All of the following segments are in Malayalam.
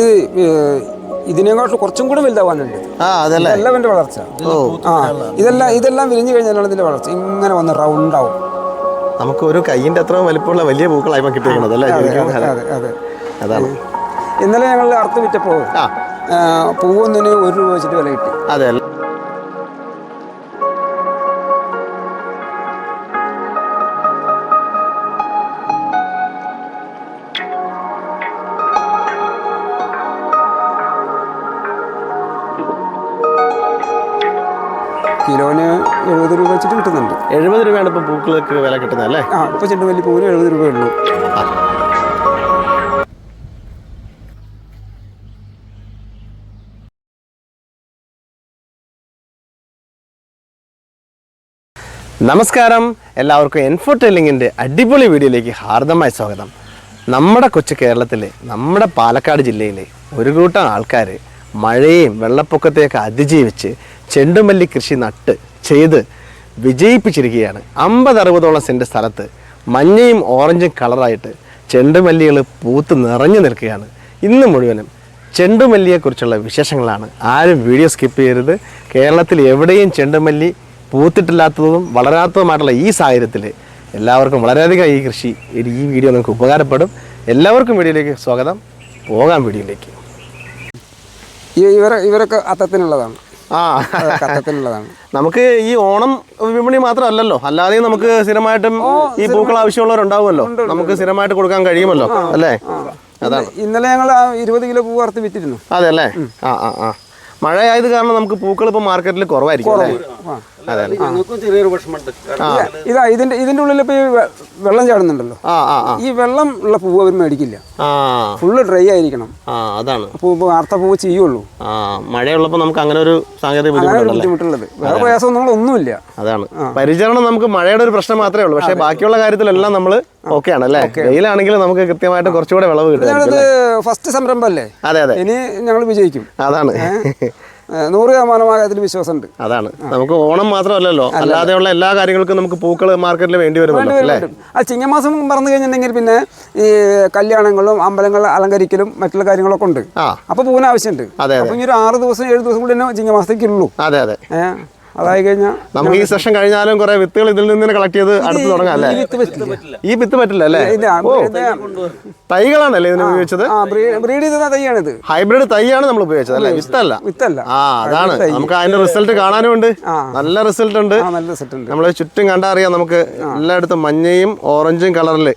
ഇത് ഇതിനെക്കാട്ടും കുറച്ചും കൂടെ വലുതാവാനുണ്ട്. ആ അതല്ലേ? ഇതെല്ലാം എന്റെ വളർച്ച. ആ ഇതെല്ലാം ഇതെല്ലാം വിരിഞ്ഞു കഴിഞ്ഞാലാണ് ഇതിന്റെ വളർച്ച. ഇങ്ങനെ വന്ന് റൗണ്ട് ആവും നമുക്ക് ഒരു കയ്യിന്റെ അത്ര വലിപ്പമുള്ള വലിയ പൂക്കളായി കിട്ടിയിരിക്കുന്നത് അല്ലേ? അതെ. അതെ അതെ. അതാണ്. ഇന്നലെ ഞങ്ങൾ അറുത്ത് വിറ്റപ്പോൾ ആ. പൂവൊന്നിന് ഒരു രൂപ വെച്ചിട്ട് വില കിട്ടി. അതെ കിലോന് എഴുപത് രൂപ വെച്ചിട്ട് കിട്ടുന്നുണ്ട്. എഴുപത് രൂപയാണ് ഇപ്പോൾ പൂക്കൾക്ക് വില കിട്ടുന്നത് അല്ലേ? ആ ഇപ്പോൾ ചെണ്ടുമല്ലി പൂവിന് എഴുപത് രൂപയുള്ളൂ നമസ്കാരം. എല്ലാവർക്കും എൻഫോർടെല്ലിങ്ങിന്റെ അടിപൊളി വീഡിയോയിലേക്ക് ഹാർദമായ സ്വാഗതം. നമ്മുടെ കൊച്ചു കേരളത്തിലെ നമ്മുടെ പാലക്കാട് ജില്ലയിലെ ഒരു കൂട്ടം ആൾക്കാർ മഴയെയും വെള്ളപ്പൊക്കത്തെയൊക്കെ അതിജീവിച്ച് ചെണ്ടുമല്ലി കൃഷി നട്ട് ചെയ്ത് വിജയിപ്പിച്ചിരിക്കുകയാണ്. അമ്പത് അറുപതോളം സെന്റ് സ്ഥലത്ത് മഞ്ഞയും ഓറഞ്ചും കളറായിട്ട് ചെണ്ടുമല്ലികൾ പൂത്ത് നിറഞ്ഞു നിൽക്കുകയാണ്. ഇന്ന് മുഴുവനും ചെണ്ടുമല്ലിയെക്കുറിച്ചുള്ള വിശേഷങ്ങളാണ്. ആരും വീഡിയോ സ്കിപ്പ് ചെയ്യരുത്. കേരളത്തിൽ എവിടെയും ചെണ്ടുമല്ലി പൂത്തിട്ടില്ലാത്തതും വളരാത്തതുമായിട്ടുള്ള ഈ സാഹചര്യത്തിൽ എല്ലാവർക്കും വളരെയധികം ഈ കൃഷി ഈ- വീഡിയോ നിങ്ങൾക്ക് ഉപകാരപ്പെടും. എല്ലാവർക്കും വീഡിയോയിലേക്ക് സ്വാഗതം. പോകാം വീഡിയോയിലേക്ക്. ഇവരെ ഇവരൊക്കെ അത്തത്തിനുള്ളതാണ്. ആ. അതൊക്കെ അത്തത്തിനുള്ളതാണ്. നമുക്ക് ഈ ഓണം വിപണി മാത്രമല്ലല്ലോ. അല്ലാതെയും നമുക്ക് സ്ഥിരമായിട്ടും ഈ പൂക്കൾ ആവശ്യമുള്ളവരുണ്ടാവുമല്ലോ. നമുക്ക് സ്ഥിരമായിട്ട് കൊടുക്കാൻ കഴിയുമല്ലോ അല്ലേ? അതാണ്. ഇന്നലെ ഞങ്ങൾ ഇരുപത് കിലോ പൂ വറുത്ത് വിറ്റിരുന്നു. അതെ അല്ലേ? ആ ആ ആ. മഴയായത് കാരണം നമുക്ക് പൂക്കൾ ഇപ്പോൾ മാർക്കറ്റിൽ കുറവായിരിക്കും അല്ലേ? ഇതാ ഇതിന്റെ ഇതിന്റെ ഉള്ളിൽ ഇപ്പൊ വെള്ളം ചാടുന്നുണ്ടല്ലോ. ഈ വെള്ളം ഉള്ള പൂവ് അവർ മേടിക്കില്ല. ഫുള്ള് ഡ്രൈ ആയിരിക്കണം. അതാണ്. പൂ വാർത്ത പൂവ് ചെയ്യുള്ളൂ. മഴയുള്ളപ്പോ നമുക്ക് അങ്ങനെ ഒരു സാങ്കേതിക ബുദ്ധിമുട്ടുള്ളത്. വേറെ പ്രയാസം നമ്മളൊന്നുമില്ല അതാണ്. പരിചരണം നമുക്ക് മഴയുടെ ഒരു പ്രശ്നം മാത്രമേ ഉള്ളൂ. പക്ഷേ ബാക്കിയുള്ള കാര്യത്തിലെല്ലാം നമ്മൾ ഓക്കെ. ആണല്ലേ വെയിലാണെങ്കിൽ നമുക്ക് കൃത്യമായിട്ട് കുറച്ചുകൂടെ വിളവ് കിട്ടും ഫസ്റ്റ് സംരംഭം അല്ലേ? അതെ അതെ. ഇനി ഞങ്ങൾ വിജയിക്കും. അതാണ്. നൂറ് ശതമാനമായ അതിൽ വിശ്വാസമുണ്ട്. അതാണ്. നമുക്ക് ഓണം മാത്രമല്ലല്ലോ. അല്ലാതെയുള്ള എല്ലാ കാര്യങ്ങൾക്കും നമുക്ക് പൂക്കൾ മാർക്കറ്റിൽ വേണ്ടി വരുമല്ലോ അല്ലേ? ആ ചിങ്ങമാസം പറഞ്ഞു കഴിഞ്ഞിട്ടുണ്ടെങ്കിൽ പിന്നെ ഈ കല്യാണങ്ങളും അമ്പലങ്ങൾ അലങ്കരിക്കലും മറ്റുള്ള കാര്യങ്ങളൊക്കെ ഉണ്ട്. അപ്പൊ പൂവിന് ആവശ്യമുണ്ട്. അതെ, അപ്പം ഇനി ഒരു ആറ് ദിവസം ഏഴ് ദിവസം കൂടി തന്നെ ചിങ്ങമാസത്തേക്ക് ഉള്ളൂ. അതെ അതെ. അതായി കഴിഞ്ഞാൽ നമുക്ക് ഈ സെഷൻ കഴിഞ്ഞാലും കുറെ വിത്തുകൾ ഇതിൽ നിന്ന് തന്നെ കളക്ട് ചെയ്ത് അടുത്ത് തുടങ്ങാം അല്ലേ? ഈ വിത്ത് പറ്റില്ല. അല്ലേ? തൈകളാണല്ലേ ഇതിന് ഉപയോഗിച്ചത്? ആ ബ്രീഡ് ചെയ്ത തൈയാണിത്. ഹൈബ്രിഡ് തൈയാണ് നമ്മൾ ഉപയോഗിച്ചത് അല്ലേ? വിത്തല്ല. വിത്തല്ല. ആ അതാണ്. നമുക്ക് അതിന്റെ റിസൾട്ട് കാണാനും ഉണ്ട്. നല്ല റിസൾട്ട് ഉണ്ട്. ആ നല്ല റിസൾട്ട് ഉണ്ട്. നമ്മൾ ചുറ്റും കണ്ടാ അറിയാം നമുക്ക് എല്ലായിടത്തും മഞ്ഞയും ഓറഞ്ചും കളറിൽ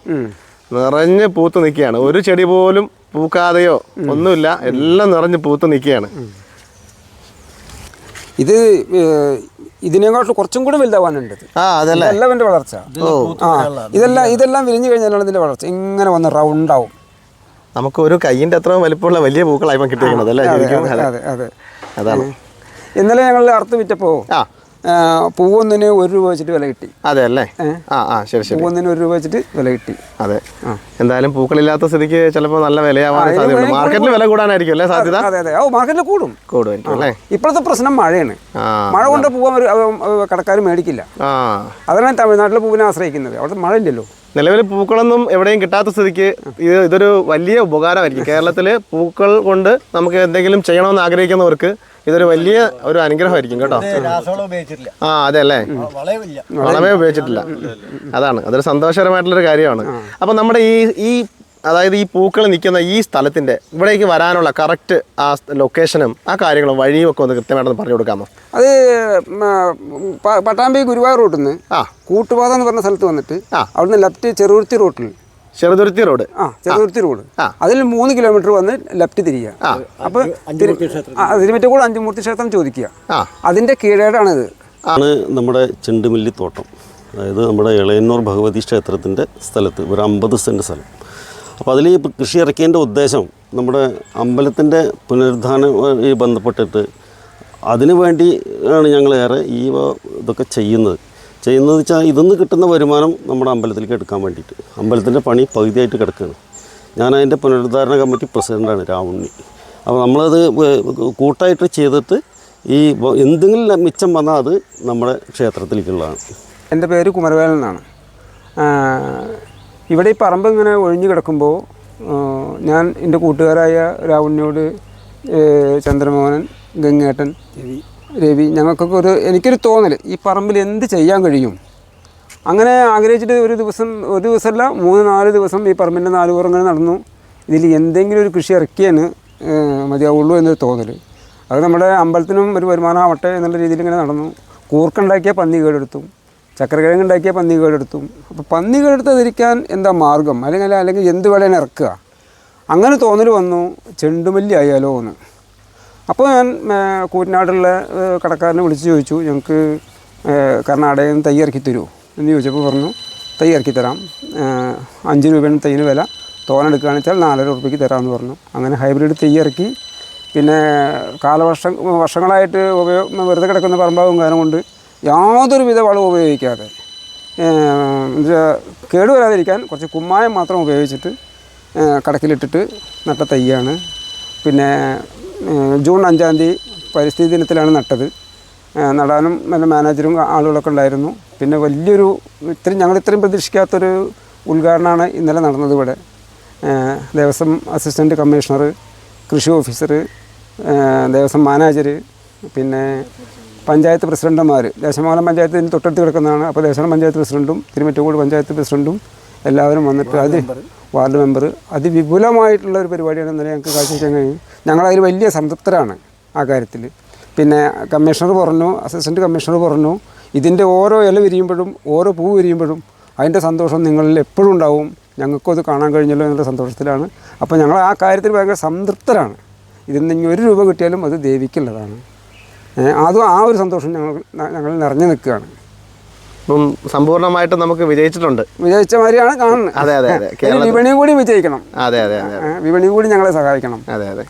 നിറഞ്ഞ് പൂത്ത് നിൽക്കുകയാണ്. ഒരു ചെടി പോലും പൂക്കാതെയോ ഒന്നുമില്ല. എല്ലാം നിറഞ്ഞ് പൂത്ത് നിൽക്കുകയാണ്. ഇത് ഇതിനെക്കാട്ടിൽ കുറച്ചും കൂടി വലുതാവാനുണ്ട് ഇത്. ആ അതല്ലേ? ഇതെല്ലാം എന്റെ വളർച്ച. ആ ഇതെല്ലാം ഇതെല്ലാം വിരിഞ്ഞു കഴിഞ്ഞാലാണ് ഇതിന്റെ വളർച്ച. ഇങ്ങനെ വന്ന് റൗണ്ട് ആവും നമുക്ക് ഒരു കൈയിന്റെ അത്ര വലിപ്പമുള്ള വലിയ പൂക്കളായി കിട്ടിയിരിക്കുന്നത് അല്ലേ? അതെ. അതെ അതെ. അതാണ്. ഇന്നലെ ഞങ്ങൾ അറുത്ത് വിറ്റപ്പോൾ ആ. പൂവൊന്നിന് ഒരു രൂപ വെച്ചിട്ട് വില കിട്ടി. അതെ അല്ലേ? ആ ആ ശരി ശരി. പൂവൊന്നിന് ഒരു രൂപ വെച്ചിട്ട് വില കിട്ടി. അതെ. എന്തായാലും പൂക്കളില്ലാത്ത സ്ഥിതിക്ക് ചിലപ്പോൾ നല്ല വിലയാവാൻ സാധ്യതയുണ്ട്. മാർക്കറ്റിൽ വില കൂടാനായിരിക്കും അല്ലേ സാധ്യത? അതെ അതെ ഓ മാർക്കറ്റിൽ കൂടും. കൂടും അല്ലേ? ഇപ്പോഴത്തെ പ്രശ്നം മഴയാണ്. മഴ കൊണ്ട് പൂവാൻ കടക്കാർ മേടിക്കില്ല. അതാണ് തമിഴ്നാട്ടിലെ പൂവിനെ ആശ്രയിക്കുന്നത്. അവിടെ മഴ ഇല്ലല്ലോ. നിലവിൽ പൂക്കളൊന്നും എവിടെയും കിട്ടാത്ത സ്ഥിതിക്ക് ഇത് ഇതൊരു വലിയ ഉപകാരമായിരിക്കും. കേരളത്തിൽ പൂക്കൾ കൊണ്ട് നമുക്ക് എന്തെങ്കിലും ചെയ്യണമെന്ന് ആഗ്രഹിക്കുന്നവർക്ക് ഇതൊരു വലിയ ഒരു അനുഗ്രഹമായിരിക്കും കേട്ടോ. രാസവളം ഉപയോഗിച്ചിട്ടില്ല. ആ അതെ അല്ലേ വളമേ ഉപയോഗിച്ചിട്ടില്ല. അതാണ്. അതൊരു സന്തോഷകരമായിട്ടുള്ളൊരു കാര്യമാണ്. അപ്പം നമ്മുടെ ഈ ഈ അതായത് ഈ പൂക്കൾ നിൽക്കുന്ന ഈ സ്ഥലത്തിന്റെ ഇവിടേക്ക് വരാനുള്ള കറക്റ്റ് ആ ലൊക്കേഷനും ആ കാര്യങ്ങളും വഴിയും ഒക്കെ ഒന്ന് കൃത്യമായിട്ടൊന്ന് പറഞ്ഞു കൊടുക്കാമോ? അത് പട്ടാമ്പി ഗുരുവായൂർ റൂട്ടിൽ നിന്ന് ആ. കൂട്ടുപാത എന്ന് പറഞ്ഞ സ്ഥലത്ത് വന്നിട്ട് ആ. അവിടുന്ന് ലെഫ്റ്റ് ചെറുകുരുത്തി റോട്ടിൽ ചെറുതുരുത്തി റോഡ്. ആ ചെറുതുരുത്തി റോഡ്. അതിൽ മൂന്ന് കിലോമീറ്റർ വന്ന് ലെഫ്റ്റ് തിരിയുക അപ്പോൾ തിരുമറ്റ കൂടെ അഞ്ചുമൂർത്തി ക്ഷേത്രം ചോദിക്കുക. അതിന്റെ അതിന്റെ കീഴേടാണിത് ആണ് നമ്മുടെ ചെണ്ടുമില്ലി തോട്ടം. അതായത് നമ്മുടെ ഇളയന്നൂർ ഭഗവതി ക്ഷേത്രത്തിന്റെ സ്ഥലത്ത് ഒരു അമ്പത് സെന്റ് സ്ഥലം. അപ്പോൾ അതിൽ ഈ കൃഷി ഇറക്കിയതിന്റെ ഉദ്ദേശം നമ്മുടെ അമ്പലത്തിന്റെ പുനരുദ്ധാനവുമായി ബന്ധപ്പെട്ടിട്ട് അതിനു വേണ്ടി ആണ് ഞങ്ങളേറെ ഈ ഇതൊക്കെ ചെയ്യുന്നത്. ചെയ്യുന്നത് വെച്ചാൽ ഇതിന്ന് കിട്ടുന്ന വരുമാനം നമ്മുടെ അമ്പലത്തിലേക്ക് എടുക്കാൻ വേണ്ടിയിട്ട്. അമ്പലത്തിന്റെ പണി പകുതിയായിട്ട് കിടക്കുകയാണ് ഞാൻ അതിന്റെ പുനരുദ്ധാരണ കമ്മിറ്റി പ്രസിഡന്റാണ് രാവുണ്ണി. അപ്പോൾ നമ്മളത് കൂട്ടായിട്ട് ചെയ്തിട്ട് ഈ എന്തെങ്കിലും മിച്ചം വന്നാൽ അത് നമ്മുടെ ക്ഷേത്രത്തിലേക്കുള്ളതാണ്. എന്റെ പേര് കുമരവേലൻ എന്നാണ്. ഇവിടെ ഈ പറമ്പ് ഇങ്ങനെ ഒഴിഞ്ഞു കിടക്കുമ്പോൾ ഞാൻ എന്റെ കൂട്ടുകാരായ രാവുണ്ണിയോട് ചന്ദ്രമോഹനൻ ഗംഗേട്ടൻ രവി ഞങ്ങൾക്കൊക്കെ ഒരു എനിക്കൊരു തോന്നൽ ഈ പറമ്പിൽ എന്ത് ചെയ്യാൻ കഴിയും? അങ്ങനെ ആഗ്രഹിച്ചിട്ട് ഒരു ദിവസം ഒരു ദിവസമല്ല മൂന്ന് നാല് ദിവസം ഈ പറമ്പിന്റെ നാല് പുറങ്ങനെ നടന്നു. ഇതിൽ എന്തെങ്കിലും ഒരു കൃഷി ഇറക്കിയാണ് മതിയാവുള്ളൂ എന്നൊരു തോന്നൽ അത് നമ്മുടെ അമ്പലത്തിനും ഒരു വരുമാനമാവട്ടെ എന്നുള്ള രീതിയിൽ ഇങ്ങനെ നടന്നു. കൂർക്കുണ്ടാക്കിയ പന്നി കേടെടുത്തു. ചക്രകിഴങ്ങ് ഉണ്ടാക്കിയ പന്നി കേടെടുത്തു. അപ്പോൾ പന്നി കേടെടുത്തതിരിക്കാൻ എന്താ മാർഗം? അല്ലെങ്കിൽ അല്ലെങ്കിൽ എന്ത് വേണേലും ഇറക്കുക. അങ്ങനെ തോന്നൽ വന്നു. ചെണ്ടുമല്ലി ആയാലോ എന്ന്. അപ്പോൾ ഞാൻ കൂറ്റനാടുള്ള കടക്കാരനെ വിളിച്ച് ചോദിച്ചു ഞങ്ങൾക്ക് കർണാടകയിൽ നിന്ന് തൈ ഇറക്കി തരുമോ എന്ന് ചോദിച്ചപ്പോൾ പറഞ്ഞു തൈ ഇറക്കി തരാം. അഞ്ച് രൂപയാണ് തൈന് വില. തോനെടുക്കുകയാണെന്ന് വെച്ചാൽ നാലര ഉറുപ്പിക്ക് തരാമെന്ന് പറഞ്ഞു. അങ്ങനെ ഹൈബ്രിഡ് തൈ ഇറക്കി. പിന്നെ കാലവർഷം വർഷങ്ങളായിട്ട് ഉപയോഗം വെറുതെ കിടക്കുന്ന പറമ്പാവും കാരണം കൊണ്ട് യാതൊരു വിധ വളവും ഉപയോഗിക്കാതെ കേടുവരാതിരിക്കാൻ കുറച്ച് കുമ്മായം മാത്രം ഉപയോഗിച്ചിട്ട് കടക്കിലിട്ടിട്ട് നട്ട തൈയാണ്. പിന്നെ ജൂൺ അഞ്ചാം തീയതി പരിസ്ഥിതി ദിനത്തിലാണ് നട്ടത്. നടാനും നല്ല മാനേജറും ആളുകളൊക്കെ ഉണ്ടായിരുന്നു. പിന്നെ വലിയൊരു ഇത്രയും ഞങ്ങൾ ഇത്രയും പ്രതീക്ഷിക്കാത്തൊരു ഉദ്ഘാടനമാണ് ഇന്നലെ നടന്നത് ഇവിടെ. ദേവസ്വം അസിസ്റ്റന്റ് കമ്മീഷണർ കൃഷി ഓഫീസർ ദേവസ്വം മാനേജർ പിന്നെ പഞ്ചായത്ത് പ്രസിഡന്റുമാർ ദേശമംഗലം പഞ്ചായത്ത് ഇതിന് തൊട്ടടുത്ത് കിടക്കുന്നതാണ്. അപ്പോൾ ദേശമംഗലം പഞ്ചായത്ത് പ്രസിഡന്റും തിരുമറ്റുകൂട് പഞ്ചായത്ത് പ്രസിഡന്റും എല്ലാവരും വന്നിട്ട് അത് വാർഡ് മെമ്പർ അതിവിപുലമായിട്ടുള്ള ഒരു പരിപാടിയാണ് ഇന്നലെ ഞങ്ങൾക്ക് കാഴ്ചവെക്കാൻ കഴിയും ഞങ്ങളതിൽ വലിയ സംതൃപ്തരാണ് ആ കാര്യത്തിൽ. പിന്നെ കമ്മീഷണർ പറഞ്ഞു അസിസ്റ്റന്റ് കമ്മീഷണർ പറഞ്ഞു ഇതിന്റെ ഓരോ ഇല വിരിയുമ്പോഴും ഓരോ പൂ വിരിയുമ്പോഴും അതിന്റെ സന്തോഷം നിങ്ങളിൽ എപ്പോഴും ഉണ്ടാവും. ഞങ്ങൾക്കും അത് കാണാൻ കഴിഞ്ഞല്ലോ എന്നുള്ള സന്തോഷത്തിലാണ്. അപ്പോൾ ഞങ്ങൾ ആ കാര്യത്തിൽ ഭയങ്കര സംതൃപ്തരാണ്. ഇതിൽ നിന്ന് ഒരു രൂപ കിട്ടിയാലും അത് ദേവിക്കുള്ളതാണ്. അതും ആ ഒരു സന്തോഷം ഞങ്ങൾ ഞങ്ങൾ നിറഞ്ഞു നിൽക്കുകയാണ്. ഇപ്പം സമ്പൂർണമായിട്ട് നമുക്ക് വിജയിച്ചിട്ടുണ്ട്. വിജയിച്ച മാതിരിയാണ് കാണുന്നത്. അതെ അതെ അതെ. ഇനി വിപണിയും കൂടി വിജയിക്കണം. അതെ അതെ അതെ കൂടി ഞങ്ങളെ സഹായിക്കണം. അതെ അതെ.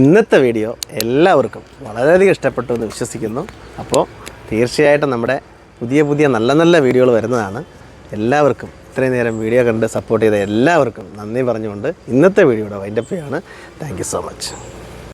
ഇന്നത്തെ വീഡിയോ എല്ലാവർക്കും വളരെയധികം ഇഷ്ടപ്പെട്ടു എന്ന് വിശ്വസിക്കുന്നു. അപ്പോൾ തീർച്ചയായിട്ടും നമ്മുടെ പുതിയ പുതിയ നല്ല നല്ല വീഡിയോകൾ വരുന്നതാണ്. എല്ലാവർക്കും ഇത്രയും നേരം വീഡിയോ കണ്ട് സപ്പോർട്ട് ചെയ്ത എല്ലാവർക്കും നന്ദി പറഞ്ഞുകൊണ്ട് ഇന്നത്തെ വീഡിയോയുടെ വൈൻഡപ്പ് ചെയ്യാണ് താങ്ക് യു സോ മച്ച്